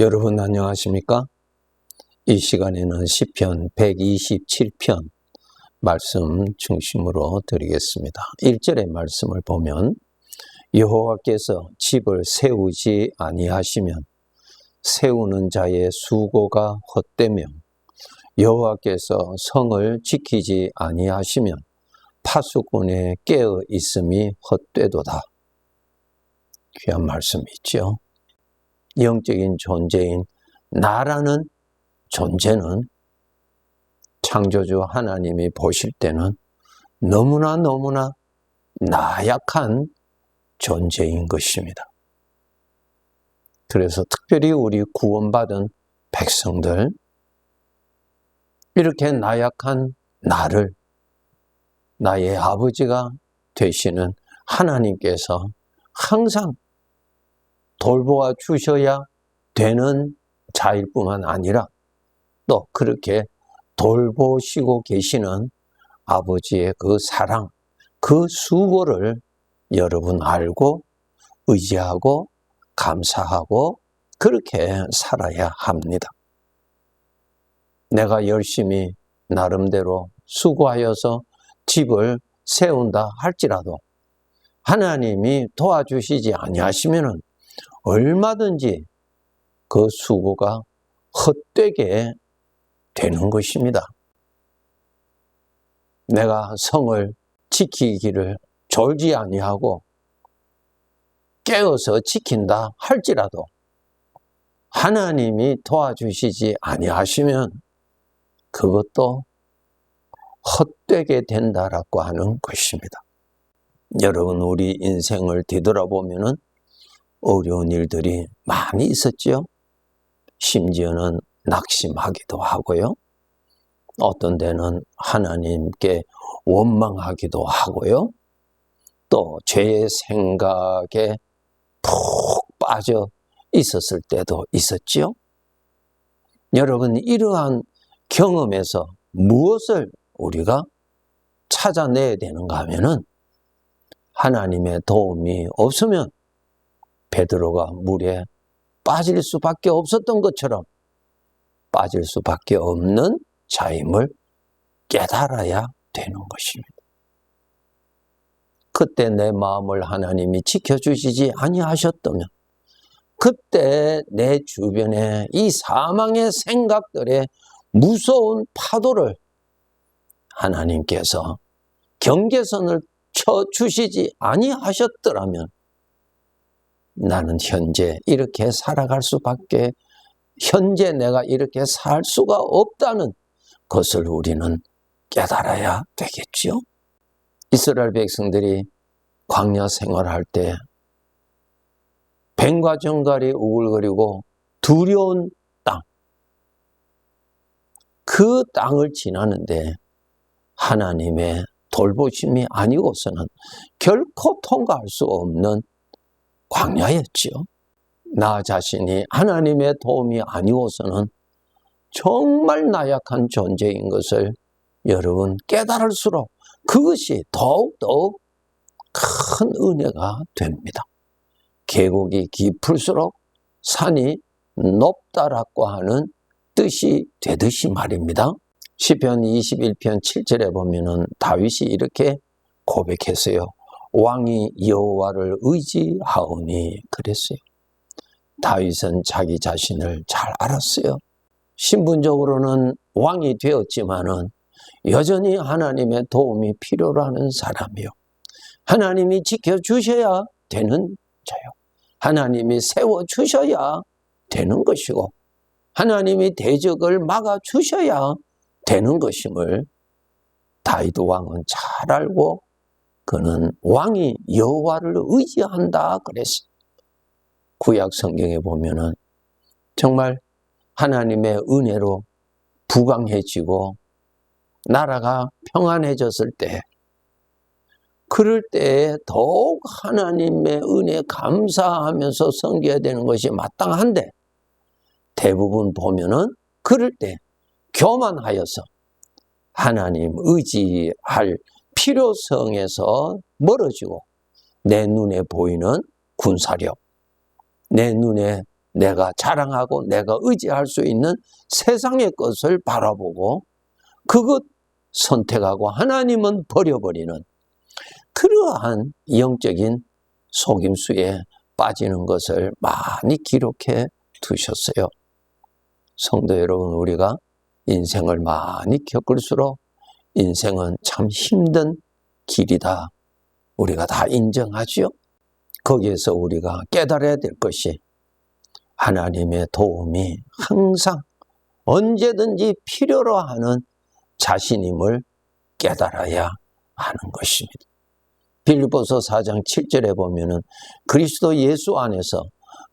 여러분 안녕하십니까? 이 시간에는 시편 127편 말씀 중심으로 드리겠습니다. 1절의 말씀을 보면 여호와께서 집을 세우지 아니하시면 세우는 자의 수고가 헛되며 여호와께서 성을 지키지 아니하시면 파수꾼의 깨어 있음이 헛되도다. 귀한 말씀이 있죠. 영적인 존재인 나라는 존재는 창조주 하나님이 보실 때는 너무나 너무나 나약한 존재인 것입니다. 그래서 특별히 우리 구원받은 백성들, 이렇게 나약한 나를 나의 아버지가 되시는 하나님께서 항상 돌보아 주셔야 되는 자일 뿐만 아니라 또 그렇게 돌보시고 계시는 아버지의 그 사랑, 그 수고를 여러분 알고 의지하고 감사하고 그렇게 살아야 합니다. 내가 열심히 나름대로 수고하여서 집을 세운다 할지라도 하나님이 도와주시지 아니하시면은 얼마든지 그 수고가 헛되게 되는 것입니다. 내가 성을 지키기를 졸지 아니하고 깨어서 지킨다 할지라도 하나님이 도와주시지 아니하시면 그것도 헛되게 된다라고 하는 것입니다. 여러분 우리 인생을 뒤돌아보면은 어려운 일들이 많이 있었지요. 심지어는 낙심하기도 하고요. 어떤 데는 하나님께 원망하기도 하고요. 또 죄의 생각에 푹 빠져 있었을 때도 있었지요. 여러분, 이러한 경험에서 무엇을 우리가 찾아내야 되는가 하면은 하나님의 도움이 없으면 베드로가 물에 빠질 수밖에 없었던 것처럼 빠질 수밖에 없는 자임을 깨달아야 되는 것입니다. 그때 내 마음을 하나님이 지켜주시지 아니하셨다면 그때 내 주변에 이 사망의 생각들의 무서운 파도를 하나님께서 경계선을 쳐 주시지 아니하셨더라면 나는 현재 이렇게 살아갈 수밖에 현재 내가 이렇게 살 수가 없다는 것을 우리는 깨달아야 되겠지요. 이스라엘 백성들이 광야 생활할 때 뱀과 정갈이 우글거리고 두려운 땅, 그 땅을 지나는데 하나님의 돌보심이 아니고서는 결코 통과할 수 없는 광야였지요. 나 자신이 하나님의 도움이 아니고서는 정말 나약한 존재인 것을 여러분 깨달을수록 그것이 더욱더욱 큰 은혜가 됩니다. 계곡이 깊을수록 산이 높다라고 하는 뜻이 되듯이 말입니다. 시편 21편 7절에 보면은 다윗이 이렇게 고백했어요. 왕이 여호와를 의지하오니 그랬어요. 다윗은 자기 자신을 잘 알았어요. 신분적으로는 왕이 되었지만은 여전히 하나님의 도움이 필요로 하는 사람이요. 하나님이 지켜주셔야 되는 자요. 하나님이 세워주셔야 되는 것이고, 하나님이 대적을 막아주셔야 되는 것임을 다윗 왕은 잘 알고 그는 왕이 여호와를 의지한다 그랬어. 구약 성경에 보면은 정말 하나님의 은혜로 부강해지고 나라가 평안해졌을 때 그럴 때 더욱 하나님의 은혜 감사하면서 섬겨야 되는 것이 마땅한데 대부분 보면은 그럴 때 교만하여서 하나님 의지할 필요성에서 멀어지고 내 눈에 보이는 군사력, 내 눈에 내가 자랑하고 내가 의지할 수 있는 세상의 것을 바라보고 그것 선택하고 하나님은 버려버리는 그러한 영적인 속임수에 빠지는 것을 많이 기록해 두셨어요. 성도 여러분, 우리가 인생을 많이 겪을수록 인생은 참 힘든 길이다. 우리가 다 인정하지요. 거기에서 우리가 깨달아야 될 것이 하나님의 도움이 항상 언제든지 필요로 하는 자신임을 깨달아야 하는 것입니다. 빌립보서 4장 7절에 보면은 그리스도 예수 안에서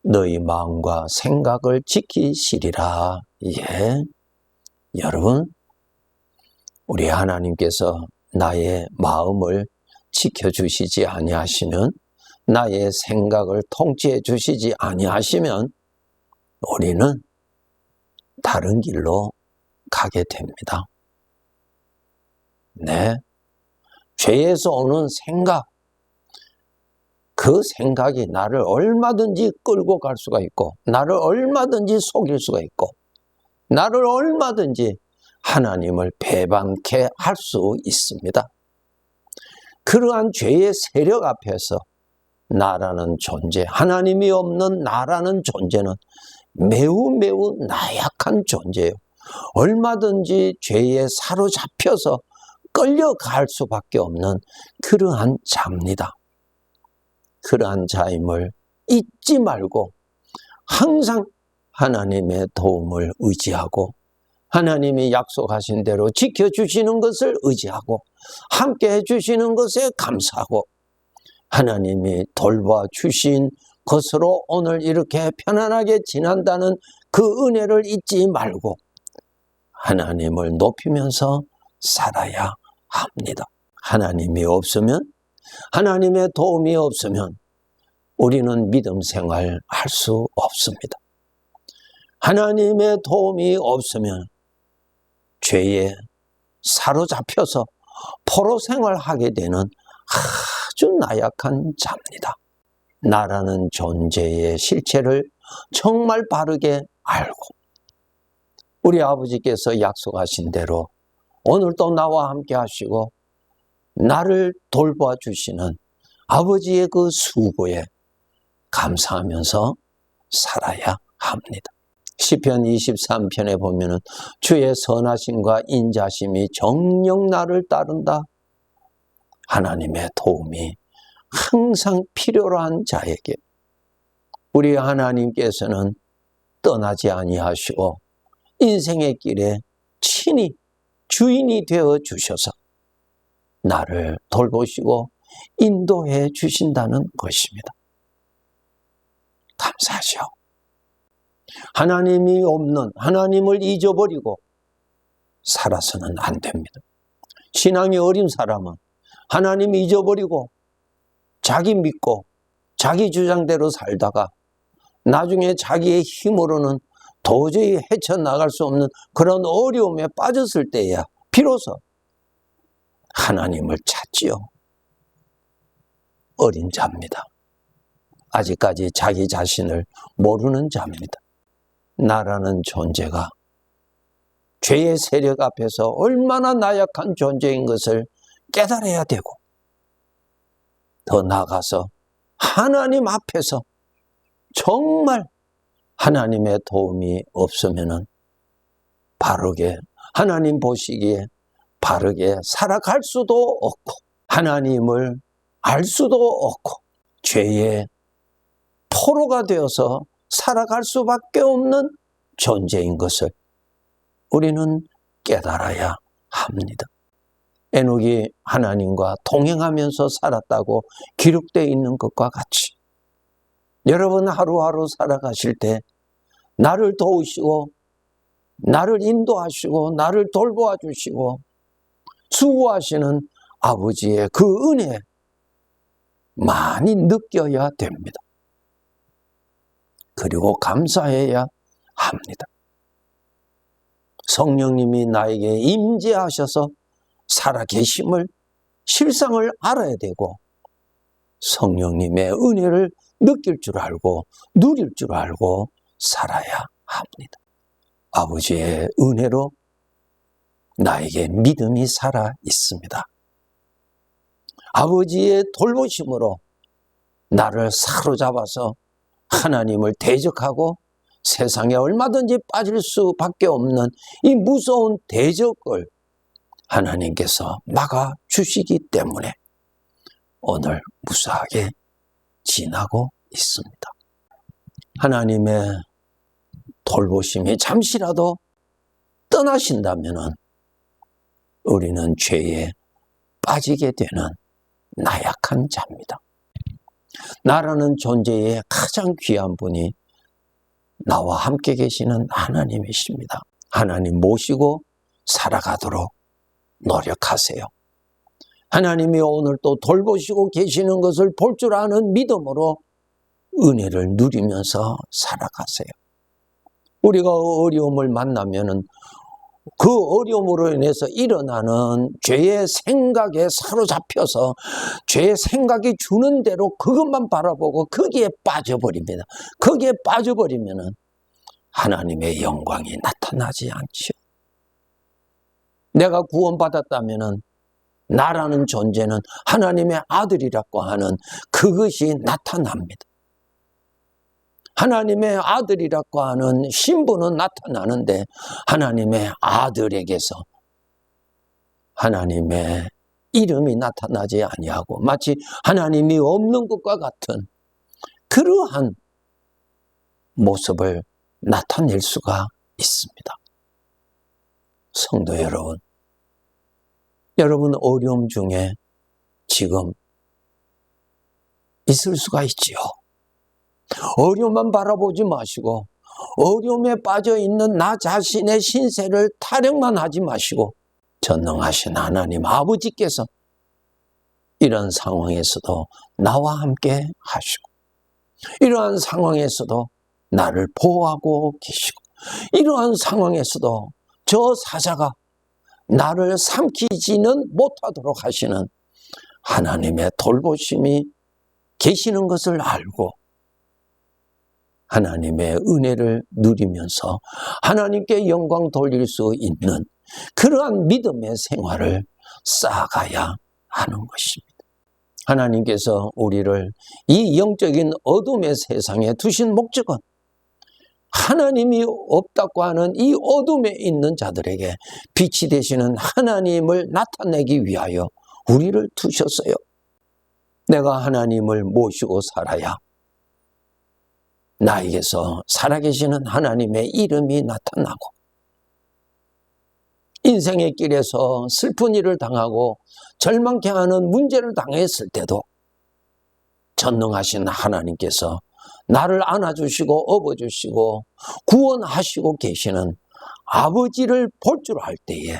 너희 마음과 생각을 지키시리라. 예. 여러분, 우리 하나님께서 나의 마음을 지켜주시지 아니하시면 나의 생각을 통치해 주시지 아니하시면 우리는 다른 길로 가게 됩니다. 네. 죄에서 오는 생각, 그 생각이 나를 얼마든지 끌고 갈 수가 있고, 나를 얼마든지 속일 수가 있고, 나를 얼마든지 하나님을 배반케 할 수 있습니다. 그러한 죄의 세력 앞에서 나라는 존재, 하나님이 없는 나라는 존재는 매우 매우 나약한 존재예요. 얼마든지 죄에 사로잡혀서 끌려갈 수밖에 없는 그러한 자입니다. 그러한 자임을 잊지 말고 항상 하나님의 도움을 의지하고 하나님이 약속하신 대로 지켜주시는 것을 의지하고 함께 해주시는 것에 감사하고 하나님이 돌봐 주신 것으로 오늘 이렇게 편안하게 지난다는 그 은혜를 잊지 말고 하나님을 높이면서 살아야 합니다. 하나님이 없으면, 하나님의 도움이 없으면 우리는 믿음 생활 할 수 없습니다. 하나님의 도움이 없으면 죄에 사로잡혀서 포로 생활하게 되는 아주 나약한 자입니다. 나라는 존재의 실체를 정말 바르게 알고 우리 아버지께서 약속하신 대로 오늘도 나와 함께 하시고 나를 돌봐 주시는 아버지의 그 수고에 감사하면서 살아야 합니다. 시편 23편에 보면은 주의 선하심과 인자심이 정녕 나를 따른다. 하나님의 도움이 항상 필요로 한 자에게 우리 하나님께서는 떠나지 아니하시고 인생의 길에 친히 주인이 되어 주셔서 나를 돌보시고 인도해 주신다는 것입니다. 감사하죠. 하나님이 없는 하나님을 잊어버리고 살아서는 안 됩니다. 신앙이 어린 사람은 하나님 잊어버리고 자기 믿고 자기 주장대로 살다가 나중에 자기의 힘으로는 도저히 헤쳐나갈 수 없는 그런 어려움에 빠졌을 때야 비로소 하나님을 찾지요. 어린 자입니다. 아직까지 자기 자신을 모르는 자입니다. 나라는 존재가 죄의 세력 앞에서 얼마나 나약한 존재인 것을 깨달아야 되고 더 나아가서 하나님 앞에서 정말 하나님의 도움이 없으면은 바르게 하나님 보시기에 바르게 살아갈 수도 없고 하나님을 알 수도 없고 죄의 포로가 되어서 살아갈 수밖에 없는 존재인 것을 우리는 깨달아야 합니다. 에녹이 하나님과 동행하면서 살았다고 기록되어 있는 것과 같이 여러분 하루하루 살아가실 때 나를 도우시고 나를 인도하시고 나를 돌보아 주시고 수고하시는 아버지의 그 은혜 많이 느껴야 됩니다. 그리고 감사해야 합니다. 성령님이 나에게 임재하셔서 살아계심을 실상을 알아야 되고 성령님의 은혜를 느낄 줄 알고 누릴 줄 알고 살아야 합니다. 아버지의 은혜로 나에게 믿음이 살아 있습니다. 아버지의 돌보심으로 나를 사로잡아서 하나님을 대적하고 세상에 얼마든지 빠질 수밖에 없는 이 무서운 대적을 하나님께서 막아 주시기 때문에 오늘 무사하게 지나고 있습니다. 하나님의 돌보심이 잠시라도 떠나신다면 우리는 죄에 빠지게 되는 나약한 자입니다. 나라는 존재의 가장 귀한 분이 나와 함께 계시는 하나님이십니다. 하나님 모시고 살아가도록 노력하세요. 하나님이 오늘 또 돌보시고 계시는 것을 볼 줄 아는 믿음으로 은혜를 누리면서 살아가세요. 우리가 어려움을 만나면은 그 어려움으로 인해서 일어나는 죄의 생각에 사로잡혀서 죄의 생각이 주는 대로 그것만 바라보고 거기에 빠져버립니다. 거기에 빠져버리면은 하나님의 영광이 나타나지 않죠. 내가 구원받았다면은 나라는 존재는 하나님의 아들이라고 하는 그것이 나타납니다. 하나님의 아들이라고 하는 신분은 나타나는데 하나님의 아들에게서 하나님의 이름이 나타나지 아니하고 마치 하나님이 없는 것과 같은 그러한 모습을 나타낼 수가 있습니다. 성도 여러분, 여러분 어려움 중에 지금 있을 수가 있지요. 어려움만 바라보지 마시고 어려움에 빠져 있는 나 자신의 신세를 타령만 하지 마시고 전능하신 하나님 아버지께서 이런 상황에서도 나와 함께 하시고 이러한 상황에서도 나를 보호하고 계시고 이러한 상황에서도 저 사자가 나를 삼키지는 못하도록 하시는 하나님의 돌보심이 계시는 것을 알고 하나님의 은혜를 누리면서 하나님께 영광 돌릴 수 있는 그러한 믿음의 생활을 쌓아가야 하는 것입니다. 하나님께서 우리를 이 영적인 어둠의 세상에 두신 목적은 하나님이 없다고 하는 이 어둠에 있는 자들에게 빛이 되시는 하나님을 나타내기 위하여 우리를 두셨어요. 내가 하나님을 모시고 살아야 나에게서 살아계시는 하나님의 이름이 나타나고 인생의 길에서 슬픈 일을 당하고 절망케 하는 문제를 당했을 때도 전능하신 하나님께서 나를 안아주시고 업어주시고 구원하시고 계시는 아버지를 볼 줄 알 때에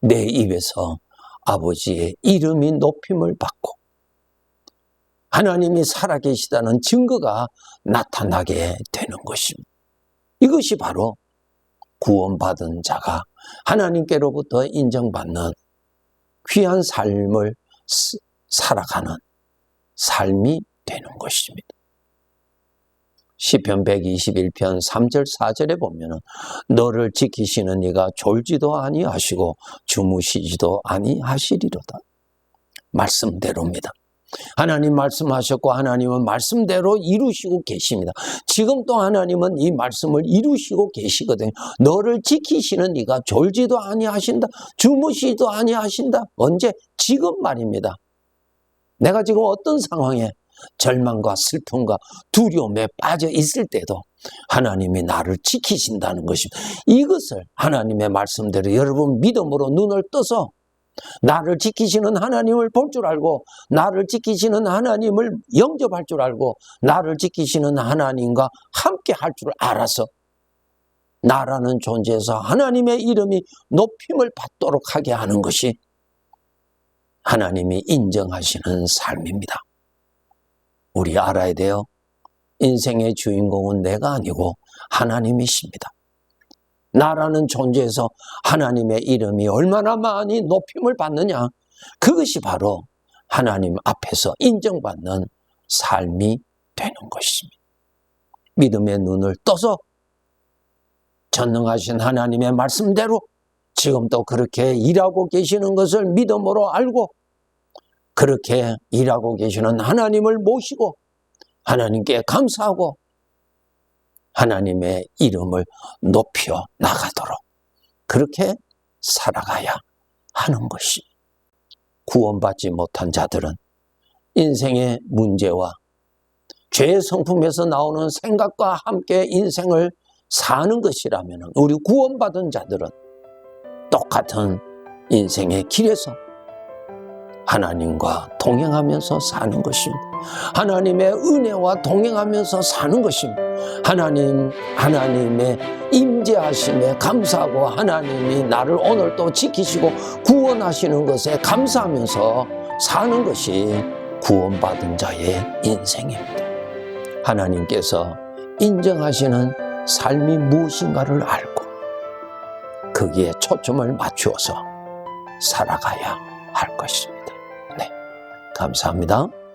내 입에서 아버지의 이름이 높임을 받고 하나님이 살아계시다는 증거가 나타나게 되는 것입니다. 이것이 바로 구원받은 자가 하나님께로부터 인정받는 귀한 삶을 살아가는 삶이 되는 것입니다. 시편 121편 3절 4절에 보면은 너를 지키시는 이가 졸지도 아니하시고 주무시지도 아니하시리로다. 말씀대로입니다. 하나님 말씀하셨고 하나님은 말씀대로 이루시고 계십니다. 지금 또 하나님은 이 말씀을 이루시고 계시거든요. 너를 지키시는 이가 졸지도 아니하신다. 주무시도 아니하신다. 언제? 지금 말입니다. 내가 지금 어떤 상황에 절망과 슬픔과 두려움에 빠져 있을 때도 하나님이 나를 지키신다는 것입니다. 이것을 하나님의 말씀대로 여러분 믿음으로 눈을 떠서 나를 지키시는 하나님을 볼 줄 알고 나를 지키시는 하나님을 영접할 줄 알고 나를 지키시는 하나님과 함께 할 줄 알아서 나라는 존재에서 하나님의 이름이 높임을 받도록 하게 하는 것이 하나님이 인정하시는 삶입니다. 우리 알아야 돼요. 인생의 주인공은 내가 아니고 하나님이십니다. 나라는 존재에서 하나님의 이름이 얼마나 많이 높임을 받느냐. 그것이 바로 하나님 앞에서 인정받는 삶이 되는 것입니다. 믿음의 눈을 떠서 전능하신 하나님의 말씀대로 지금도 그렇게 일하고 계시는 것을 믿음으로 알고 그렇게 일하고 계시는 하나님을 모시고 하나님께 감사하고 하나님의 이름을 높여 나가도록 그렇게 살아가야 하는 것이 구원받지 못한 자들은 인생의 문제와 죄의 성품에서 나오는 생각과 함께 인생을 사는 것이라면 우리 구원받은 자들은 똑같은 인생의 길에서 하나님과 동행하면서 사는 것입니다. 하나님의 은혜와 동행하면서 사는 것입니다. 하나님, 하나님의 임재하심에 감사하고 하나님이 나를 오늘 또 지키시고 구원하시는 것에 감사하면서 사는 것이 구원받은 자의 인생입니다. 하나님께서 인정하시는 삶이 무엇인가를 알고 거기에 초점을 맞추어서 살아가야 할 것입니다. 네. 감사합니다.